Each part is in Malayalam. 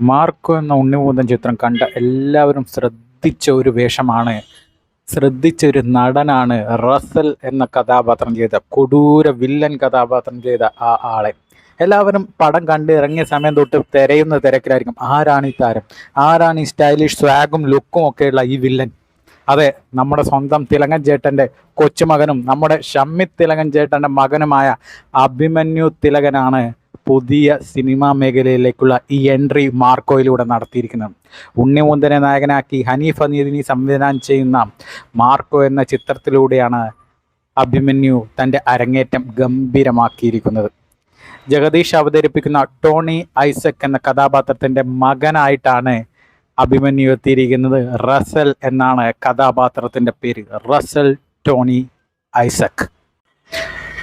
മാർക്കോ എന്ന ഉണ്ണിമൂതൻ ചിത്രം കണ്ട എല്ലാവരും ശ്രദ്ധിച്ച ഒരു വേഷമാണ് ശ്രദ്ധിച്ച ഒരു നടനാണ് റസൽ എന്ന കഥാപാത്രം ചെയ്ത കൊടൂര വില്ലൻ കഥാപാത്രം ചെയ്ത ആ ആളെ. എല്ലാവരും പടം കണ്ട് ഇറങ്ങിയ സമയം തൊട്ട് തിരയുന്ന തിരക്കിലായിരിക്കും. ആരാണ് ഈ താരം? ആരാണ് ഈ സ്റ്റൈലിഷ് സ്വാഗും ലുക്കും ഒക്കെയുള്ള ഈ വില്ലൻ? അതെ നമ്മുടെ സ്വന്തം തിലകൻ ചേട്ടന്റെ കൊച്ചുമകനും നമ്മുടെ ഷമ്മി തിലകൻ ചേട്ടന്റെ മകനുമായ അഭിമന്യു തിലകനാണ് പുതിയ സിനിമാ മേഖലയിലേക്കുള്ള ഈ എൻട്രി മാർക്കോയിലൂടെ നടത്തിയിരിക്കുന്നത് ഉണ്ണിമുന്തനെ നായകനാക്കി ഹനീഫ് അനീദിനി സംവിധാനം ചെയ്യുന്ന മാർക്കോ എന്ന ചിത്രത്തിലൂടെയാണ് അഭിമന്യു തന്റെ അരങ്ങേറ്റം ഗംഭീരമാക്കിയിരിക്കുന്നത്. ജഗദീഷ് അവതരിപ്പിക്കുന്ന ടോണി ഐസക് എന്ന കഥാപാത്രത്തിന്റെ മകനായിട്ടാണ് അഭിമന്യു എത്തിയിരിക്കുന്നത് റസൽ എന്നാണ് കഥാപാത്രത്തിന്റെ പേര്. Russell Tony Isaac.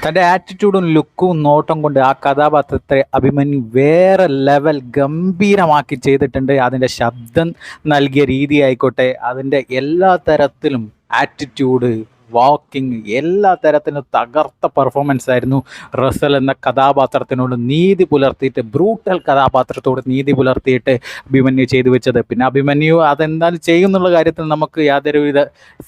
തന്റെ ആറ്റിറ്റ്യൂഡും ലുക്കും നോട്ടം കൊണ്ട് ആ കഥാപാത്രത്തെ അഭിമന്യു വേറെ ലെവൽ ഗംഭീരമാക്കി ചെയ്തിട്ടുണ്ട്. അതിന്റെ ശബ്ദം നൽകിയ രീതി ആയിക്കോട്ടെ. അതിന്റെ എല്ലാ തരത്തിലും ആറ്റിറ്റ്യൂഡ് വാക്കിംഗ് എല്ലാ തരത്തിലും തകർത്ത പെർഫോമൻസ് ആയിരുന്നു. റസൽ എന്ന കഥാപാത്രത്തിനോട് നീതി പുലർത്തിയിട്ട് ബ്രൂട്ടൽ കഥാപാത്രത്തോട് നീതി പുലർത്തിയിട്ട് അഭിമന്യു ചെയ്തു വെച്ചത്. പിന്നെ അഭിമന്യു അതെന്തായാലും ചെയ്യുന്നുള്ള കാര്യത്തിൽ നമുക്ക് യാതൊരുവിധ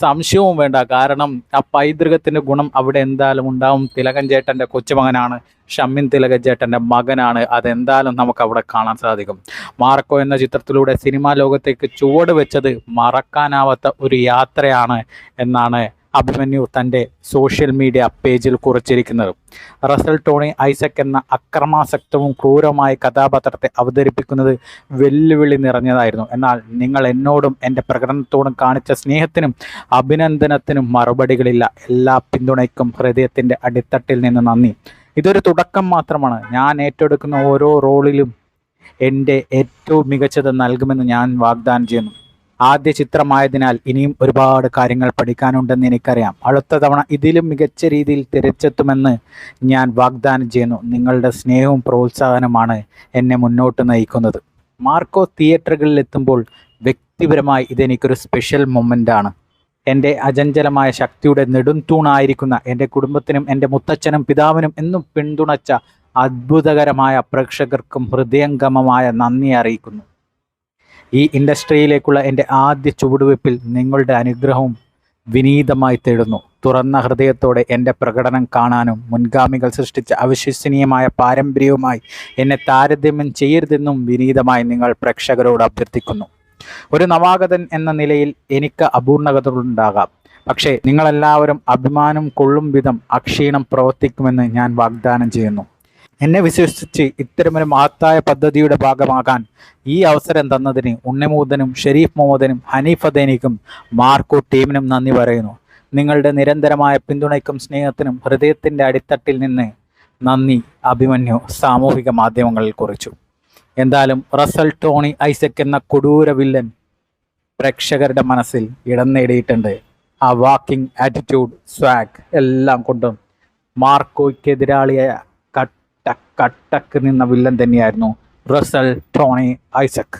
സംശയവും വേണ്ട. കാരണം ആ പൈതൃകത്തിന്റെ ഗുണം അവിടെ എന്തായാലും ഉണ്ടാവും. തിലകൻ ചേട്ടന്റെ കൊച്ചുമകനാണ് ഷമ്മിൻ തിലകൻ ചേട്ടന്റെ മകനാണ്. അതെന്തായാലും നമുക്ക് അവിടെ കാണാൻ സാധിക്കും. മാർക്കോ എന്ന ചിത്രത്തിലൂടെ സിനിമാ ലോകത്തേക്ക് ചുവട് വെച്ചത് മറക്കാനാവാത്ത ഒരു യാത്രയാണ് എന്നാണ് അഭിമന്യു തന്റെ സോഷ്യൽ മീഡിയ പേജിൽ കുറിച്ചിരിക്കുന്നത്. റസൽ ടോണി ഐസക് എന്ന അക്രമാസക്തവും ക്രൂരമായ കഥാപാത്രത്തെ അവതരിപ്പിക്കുന്നത് വെല്ലുവിളി നിറഞ്ഞതായിരുന്നു. എന്നാൽ നിങ്ങൾ എന്നോടും എന്റെ പ്രകടനത്തോടും കാണിച്ച സ്നേഹത്തിനും അഭിനന്ദനത്തിനും മറുപടികളില്ല. എല്ലാ പിന്തുണയ്ക്കും ഹൃദയത്തിന്റെ അടിത്തട്ടിൽ നിന്ന് നന്ദി. ഇതൊരു തുടക്കം മാത്രമാണ്. ഞാൻ ഏറ്റെടുക്കുന്ന ഓരോ റോളിലും എന്റെ ഏറ്റവും മികച്ചത് നൽകുമെന്ന് ഞാൻ വാഗ്ദാനം ചെയ്യുന്നു. ആദ്യ ചിത്രമായതിനാൽ ഇനിയും ഒരുപാട് കാര്യങ്ങൾ പഠിക്കാനുണ്ടെന്ന് എനിക്കറിയാം. അടുത്ത തവണ ഇതിലും മികച്ച രീതിയിൽ തിരിച്ചെത്തുമെന്ന് ഞാൻ വാഗ്ദാനം ചെയ്യുന്നു. നിങ്ങളുടെ സ്നേഹവും പ്രോത്സാഹനമാണ് എന്നെ മുന്നോട്ട് നയിക്കുന്നത്. മാർക്കോ തിയേറ്ററുകളിൽ എത്തുമ്പോൾ വ്യക്തിപരമായി ഇതെനിക്കൊരു സ്പെഷ്യൽ മൊമെന്റാണ് എന്റെ അചഞ്ചലമായ ശക്തിയുടെ നെടുംതൂണായിരിക്കുന്ന എന്റെ കുടുംബത്തിനും എന്റെ മുത്തച്ഛനും പിതാവിനും എന്നും പിന്തുണച്ച അത്ഭുതകരമായ പ്രേക്ഷകർക്കും ഹൃദയംഗമമായ നന്ദി അറിയിക്കുന്നു. ഈ ഇൻഡസ്ട്രിയിലേക്കുള്ള എന്റെ ആദ്യ ചുവടുവയ്പ്പിൽ നിങ്ങളുടെ അനുഗ്രഹവും വിനീതമായി തേടുന്നു. തുറന്ന ഹൃദയത്തോടെ എന്റെ പ്രകടനം കാണാനും മുൻഗാമികൾ സൃഷ്ടിച്ച അവിശ്വസനീയമായ പാരമ്പര്യവുമായി എന്നെ താരതമ്യം ചെയ്യരുതെന്നും വിനീതമായി നിങ്ങൾ പ്രേക്ഷകരോട് അഭ്യർത്ഥിക്കുന്നു. ഒരു നവാഗതൻ എന്ന നിലയിൽ എനിക്ക് അപൂർണതകളുണ്ടാകാം. പക്ഷേ നിങ്ങളെല്ലാവരും അഭിമാനം കൊള്ളും വിധം അക്ഷീണം പ്രവർത്തിക്കുമെന്ന് ഞാൻ വാഗ്ദാനം ചെയ്യുന്നു. എന്നെ വിശ്വസിച്ച് ഇത്തരമൊരു മഹത്തായ പദ്ധതിയുടെ ഭാഗമാകാൻ ഈ അവസരം തന്നതിന് ഉണ്ണിമൂതനും ഷെരീഫ് മുഹമ്മദനും ഹനീഫ് അദേനിക്കും മാർക്കോ ടീമിനും നന്ദി പറയുന്നു. നിങ്ങളുടെ നിരന്തരമായ പിന്തുണയ്ക്കും സ്നേഹത്തിനും ഹൃദയത്തിന്റെ അടിത്തട്ടിൽ നിന്ന് നന്ദി അഭിമന്യു സാമൂഹിക മാധ്യമങ്ങളിൽ കുറിച്ചു. എന്തായാലും റസൽ ടോണി ഐസക് എന്ന കൊടൂര വില്ലൻ പ്രേക്ഷകരുടെ മനസ്സിൽ ഇടം നേടിയിട്ടുണ്ട്. ആ വാക്കിംഗ് ആറ്റിറ്റ്യൂഡ് സ്വാഗ് എല്ലാം കൊണ്ടും മാർക്കോയ്ക്കെതിരാളിയായ കട്ട കട്ടക്ക് നിന്ന വില്ലൻ തന്നെയായിരുന്നു റസൽ ടോണി ഐസക്.